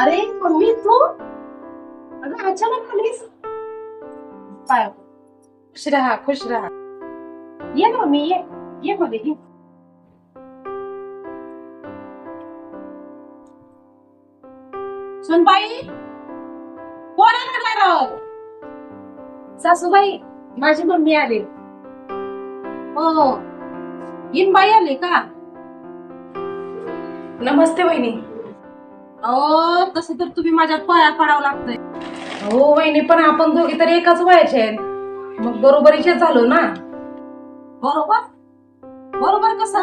अरे मम्मी तू? अगं अचानक आलीस? पाय खुश राहा खुश राहा. ये ना मम्मी ये. ये मध्ये ये. सुनबाई? कोण आहे ना सासूबाई माझी मम्मी आली. हो, हो. बाई आली का? नमस्ते वहिनी अहो तसं तर तुम्ही माझ्या पाया पडावं लागतंय. हो वहिनी पण आपण दोघी तर एकाच वयाचे आहेत. मग बरोबरीचे झालो ना? बरोबर? बरोबर कसं?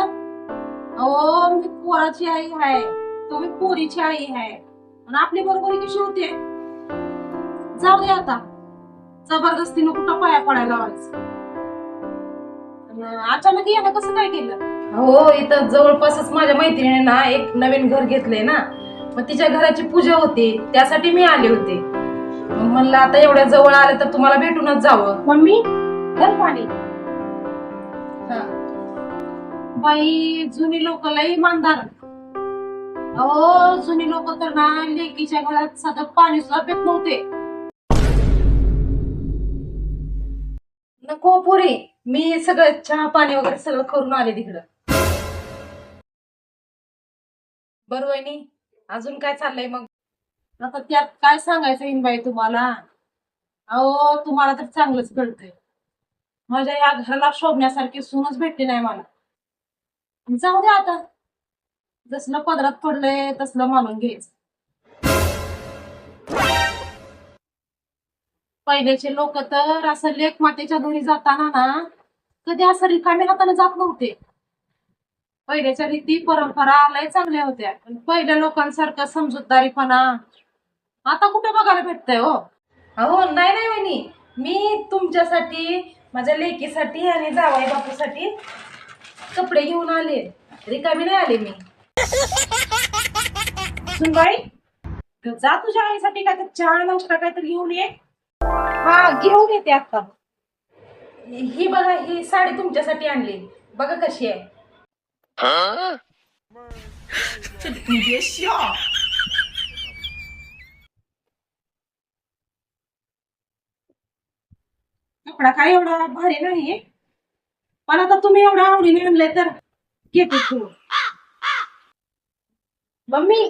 अहो मी पोराची आई आहे. तुम्ही पोरीची आई आहे. आणि आपली बरोबरी कशी होते? जाऊ दे आता. जबरदस्तीनं कुठं पाया पडायला अन अचानक यानं कसं काय केलं? हो इथं जवळपासच माझ्या मैत्रिणीने ना एक नवीन घर घेतलंय ना? मग तिच्या घराची पूजा होती त्यासाठी मी आले होते. मग म्हणलं आता एवढ्या जवळ आले तर तुम्हाला भेटूनच जावं. मम्मी घर पाणी. हा. बाई जुनी लोक लय इमानदार. अहो जुनी लोक तर ना लेकीच्या घरात साधं पाणी सुद्धा पेत नव्हते. नको पुरी मी सगळं चहा पाणी वगैरे सगळं करून आले तिकडं. बरं वहिनी. अजून काय चाललंय मग? आता त्यात काय सांगायचं इनबाई तुम्हाला? अहो तुम्हाला तर चांगलंच कळतंय. माझ्या या घराला शोभण्यासारखी सूनच भेटली नाही मला. जाऊ दे आता. जसलं पदरात पडलंय तसलं मानून घ्यायचं पहिल्याचे लोक तर असं लेख मातेच्या घरी जाताना ना कधी असं रिकाम्या हाताने जात नव्हते. पहिल्याच्या रीती परंपरा लय चांगल्या होत्या. पण पहिल्या लोकांसारखा समजूतदारीपणा. आता कुठे बघायला भेटतंय हो? अहो नाही नाही वहिनी. मी तुमच्यासाठी माझ्या लेकीसाठी आणि जावाई बापूसाठी कपडे घेऊन आले. रिकामी नाही आले मी. सुनबाई जा तुझ्या आईसाठी काय तर चहा नाश्ता काहीतरी घेऊन ये. हा घेऊन येते आता. ही बघा ही साडी तुमच्यासाठी आणली. बघा कशी आहे. कपडा काय एवढा भारी नाही? पण आता तुम्ही एवढा आवडीने आणले तर घेते तू मम्मी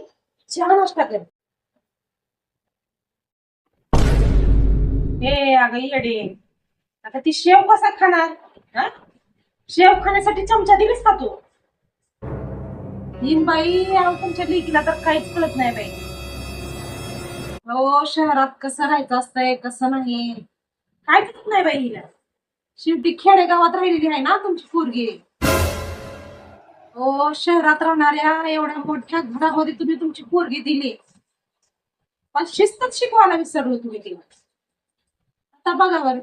चहा नाश्ता कर. हे अगं येडे. आता ती शेव कसा खाणार? हा? शेव खाण्यासाठी चमचा दिलीस का तू? तीन बाई अहो, तुमच्या लेकीला तर काहीच कळत नाही बाई. हो शहरात कसं राहायचं असतंय कसं नाही? काय कळत नाही बाई हिला. शेवटी खेडेगावात राहिलेली आहे ना तुमची पोरगी. हो शहरात राहणाऱ्या एवढ्या मोठ्या घरामध्ये तुम्ही तुमची पोरगी दिली. पण शिस्तच शिकवायला विसरलो तुम्ही तिला. आता बघा बरं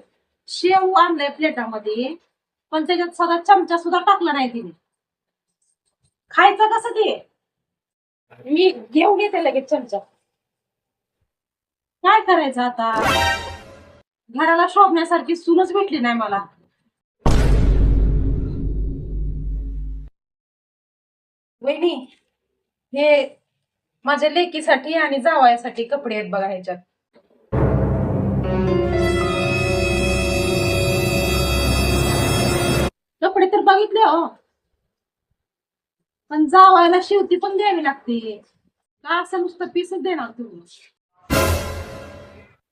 शेव आणलंय प्लेटामध्ये पण त्याच्यात साधा चमचा सुद्धा टाकला नाही तिने. खायचं कसं ते? मी घेऊन येते लगेच चमचा. काय करायचं आता? घराला शोभण्यासारखी सूनच भेटली नाही मला. वहिनी हे माझ्या लेकीसाठी आणि जावायासाठी कपडे आहेत बघा ह्याच्यात. कपडे तर बघितले हो. पण जावायला शिवती पण द्यावी लागते. का असं नुसतं पीसच देणार तुम्ही?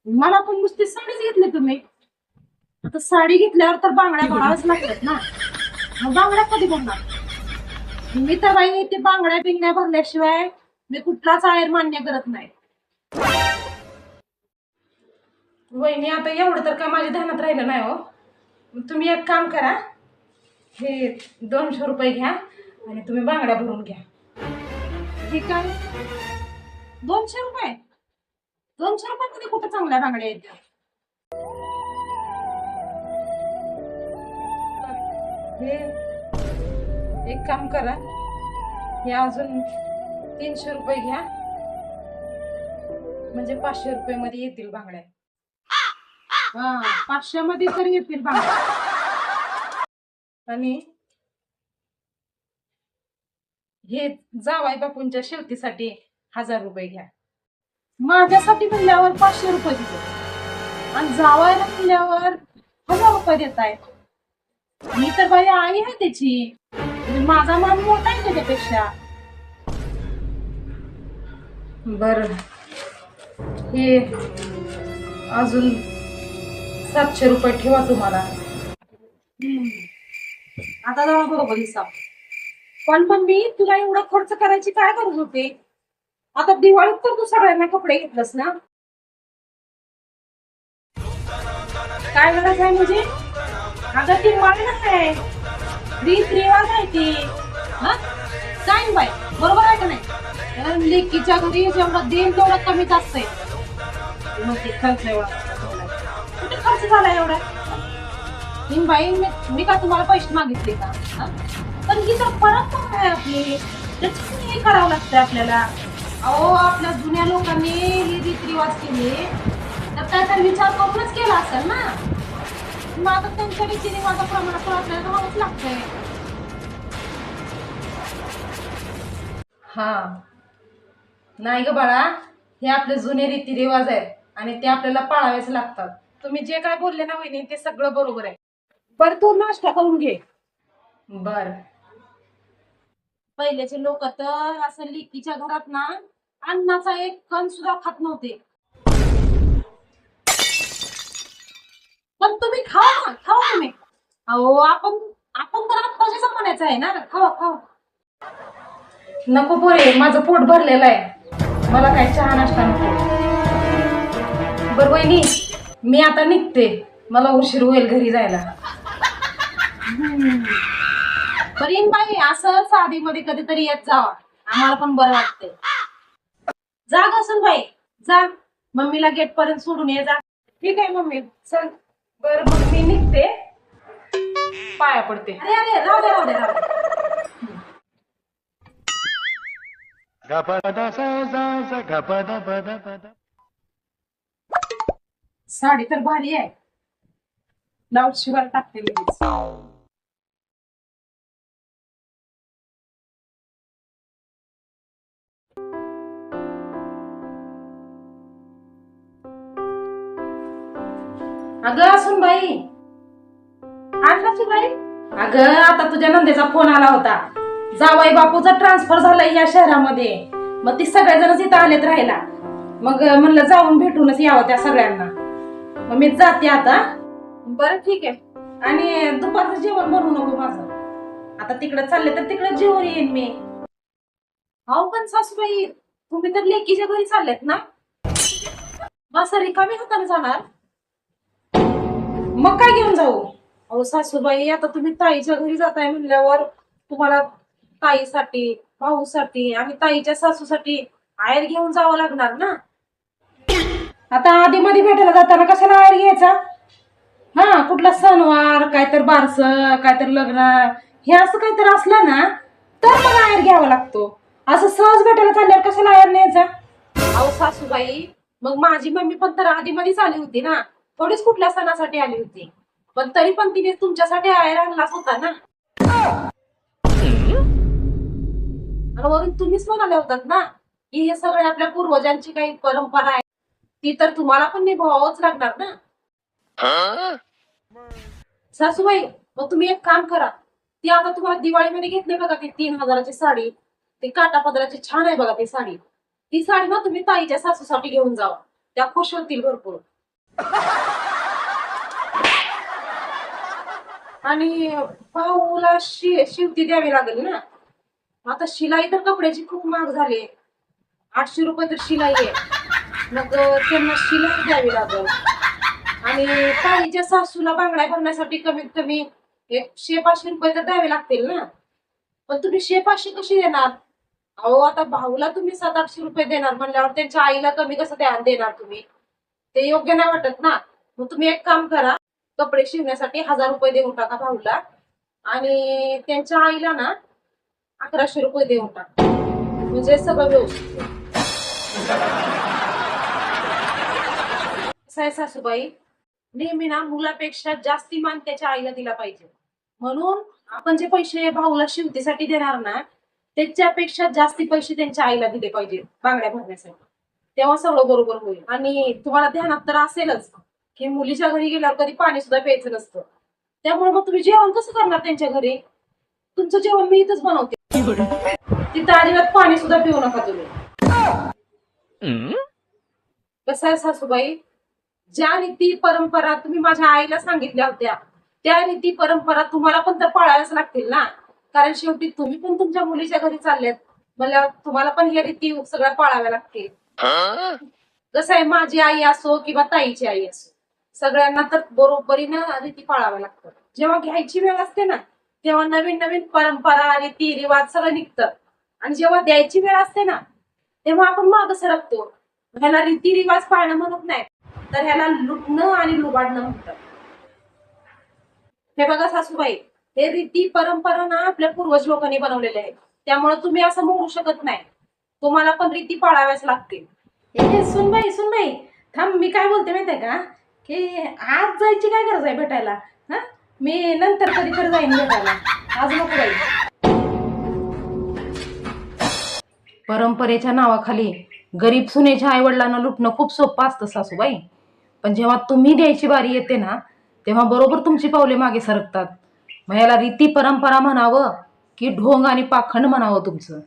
मला पण नुसती साडीच घेतली तुम्ही. आता साडी घेतल्यावर तर बांगड्या भराव्याच लागतात ना. मग बांगड्या कधी भरणार मी तर बाई ते बांगड्या बिंगड्या भरल्याशिवाय मी कुठलाच आयर मान्य करत नाही. वहिनी आता एवढं तर काय माझ्या ध्यानात राहिलं नाही हो. तुम्ही एक काम करा. हे दोनशे रुपये घ्या. आणि तुम्ही बांगड्या भरून घ्या. ठीक आहे दोनशे रुपये? दोनशे रुपयामध्ये कुठं चांगल्या बांगड्या येत्या? हे एक काम करा. हे अजून तीनशे रुपये घ्या. म्हणजे पाचशे रुपये मध्ये येतील बांगड्या. हा पाचशे मध्ये तर येतील बांगड्या. आणि हे जावाई बापूंच्या शेवतीसाठी हजार रुपये घ्या. माझ्यासाठी म्हणल्यावर पाचशे रुपये दिले. आणि जावायला म्हणल्यावर हजार रुपये देत आहे मी तर बाई आई आहे त्याची. म्हणजे माझा मान मोठा आहे त्याच्यापेक्षा. बर. हे अजून सातशे रुपये ठेवा तुम्हाला. आता जावा बरोबर हिसाब. पण मम्मी मी तुला एवढा खर्च करायची काय गरज होती? आता दिवाळीत तर तू सगळ्यांना कपडे घेतलंस ना? काय गरज आहे म्हणजे अगं ती मान आहे? रीत रिवाज आहे ती. हा? काय बाय बरोबर आहे का नाही? कारण लेकीच्या घरी जेवढं देईल तेवढं कमीच असतंय. मग ते खर्च एवढा कुठे खर्च झाला एवढा? बाई मी मी का तुम्हाला पैसे मागितले का? हा? पण ही तर परंपरा आहे आपली. त्याच्यामुळे हे करावं लागतंय आपल्याला. अहो आपल्या जुन्या लोकांनी हे रीतिरिवाज केले. तर काहीतरी विचार करूनच केला असेल ना? मग आता त्यांच्या रीतिरिवाजाप्रमाणे तर आपल्याला राहावंच लागतंय. हा. नाही ग बाळा हे आपले जुने रीतिरिवाज आहेत आणि ते आपल्याला पाळावेच लागतात. तुम्ही जे काय बोलले ना वहिनी ते सगळं बरोबर आहे. बरं तू नाश्ता करून घे. बर. पहिल्याचे लोक तर असं लिकीच्या घरात ना अन्नाचा एक कण सुद्धा खात नव्हते. पण तुम्ही खावा ना खावा तुम्ही. अहो आपण आपण तर आत्ताच्या जमान्याचं आहे ना? खावा खावा. नको पोरे माझं पोट भरलेलं आहे. मला काय चहा नाश्ता नको. बर वहिनी मी आता निघते. मला उशीर होईल घरी जायला. बरीन बाई असं साधीमध्ये कधीतरी येत जावा. आम्हाला पण बरं वाटतंय. जा घसून बाई जा. मम्मीला गेट पर्यंत सोडून ये जा. ठीक आहे मम्मी चल. बर मग मी निघते. पाया पडते. अरे अरे राहू दे राहू दे राहू. साडी तर भारी आहे. लाऊड शिवार टाकते लगेच. अगं असून बाई. आणला बाई. अगं आता तुझ्या नंदेचा फोन आला होता. जावाई बापूचा ट्रान्सफर झालाय या शहरामध्ये. मग ती सगळेजणच इथं आलेत राहायला. मग म्हणलं जाऊन भेटूनच यावं त्या सगळ्यांना. मग मी जाते आता. बरं ठीक आहे. आणि दुपारचं जेवण बनवू नको माझं. आता तिकडे चालले तर तिकडे जेवण येईन मी. अहो पण सासूबाई तुम्ही तर लेकीच्या घरी चाललेत ना? बस रिकामी हाताने जाणार. मग काय घेऊन जाऊ? अहो सासूबाई आता तुम्ही ताईच्या घरी जाताय म्हणल्यावर तुम्हाला ताईसाठी भाऊसाठी आणि ताईच्या सासूसाठी आयर घेऊन जावं लागणार ना? आता आधी मध्ये भेटायला जाताना कशाला आयर घ्यायचा? हा कुठला सणवार काय तर बारस काय तर लग्न हे असं काहीतरी असलं ना तर मला आयर घ्यावा लागतो. असं सहज भेटायला चालल्यावर कशाला आयर न्यायचा? अहो सासूबाई मग माझी मम्मी पण तर आधी मध्येच आली होती ना. थोडीच कुठल्या सणासाठी आली होती. पण तरी पण तिने तुमच्यासाठी आयर आणलाच होता ना. आणि वरून तुम्हीच म्हणाले होतात ना की हे सगळे आपल्या पूर्वजांची काही परंपरा आहे. ती तर तुम्हाला पण निभावावंच लागणार ना. सासूबाई मग तुम्ही एक काम करा. ती आता तुम्हाला दिवाळीमध्ये घेतली बघा ती तीन हजाराची साडी. ती काटा पदराची छान आहे बघा ती साडी. ती साडी ना तुम्ही ताईच्या सासूसाठी घेऊन जावा. त्या खुश होतील भरपूर. आणि भाऊला शि शिवती द्यावी लागेल ना. आता शिलाई तर कपड्याची खूप महाग झाली आठशे रुपये तर शिलाई आहे. मग त्यांना शिलाई द्यावी लागेल. आणि ताईच्या सासूला बांगड्या भरण्यासाठी कमीत कमी एक शे पाचशे रुपये तर द्यावे लागतील ना. पण तुम्ही शे पाचशे कशी देणार? अहो आता भाऊला तुम्ही सात आठशे रुपये देणार म्हणल्यावर त्यांच्या आईला कमी कसं द्या देणार तुम्ही? ते योग्य नाही वाटत ना. मग तुम्ही एक काम करा. कपडे शिवण्यासाठी हजार रुपये देऊन टाका भाऊला. आणि त्यांच्या आईला ना अकराशे रुपये देऊन टाका. म्हणजे सगळं व्यवस्थित. सासूबाई नेहमी ना मुलापेक्षा जास्ती मान त्याच्या आईला दिला पाहिजे. म्हणून आपण जे पैसे भाऊला शिवतीसाठी देणार ना त्याच्यापेक्षा जास्ती पैसे त्यांच्या आईला दिले पाहिजे बांगड्या भरण्यासाठी. तेव्हा सगळं बरोबर होईल. आणि तुम्हाला ध्यानात तर असेलच. की मुलीच्या घरी गेल्यावर कधी पाणी सुद्धा प्यायचं नसतं. त्यामुळे मग तुम्ही जेवण कसं करणार त्यांच्या घरी? तुमचं जेवण मी इथंच बनवते. तिथं अजिबात पाणी सुद्धा पिऊ नका तुम्ही. कसं आहे सासूबाई? ज्या रीती परंपरा तुम्ही माझ्या आईला सांगितल्या होत्या त्या रीती परंपरा तुम्हाला पण तर पाळाव्याच लागतील ना? कारण शेवटी तुम्ही पण तुमच्या मुलीच्या घरी चाललेत. मला तुम्हाला पण ह्या रीती सगळ्या पाळाव्या लागतील. कसं आहे माझी आई असो किंवा ताईची आई असो. सगळ्यांना तर बरोबरीनं रीती पाळाव्या लागतात जेव्हा घ्यायची वेळ असते ना तेव्हा नवीन नवीन परंपरा रीती रिवाज सगळं निघतं. आणि जेव्हा द्यायची वेळ असते ना तेव्हा आपण माग सरकतो. ह्याला रीती रिवाज पाळणं म्हणत नाही. तर ह्याला लुटणं आणि लुबाडणं म्हणतात. हे बघा सासूबाई हे रीती परंपरा ना आपल्या पूर्वज लोकांनी बनवलेले आहेत. त्यामुळे तुम्ही असं म्हणू शकत नाही. तुम्हाला पण रीती पाळाव्याच लागतील. सुनबाई सुनबाई थांब मी काय बोलते माहितीये का? की आज जायची काय गरज आहे भेटायला? हा? मी नंतर कधी तर जाईन भेटायला. आज नको जाईल परंपरेच्या नावाखाली गरीब सुनेच्या आईवडिलांना लुटणं खूप सोपं असतं सासूबाई. पण जेव्हा तुम्ही द्यायची बारी येते ना तेव्हा बरोबर तुमची पावले मागे सरकतात. मग याला रीती परंपरा म्हणावं की ढोंग आणि पाखंड म्हणावं तुमचं.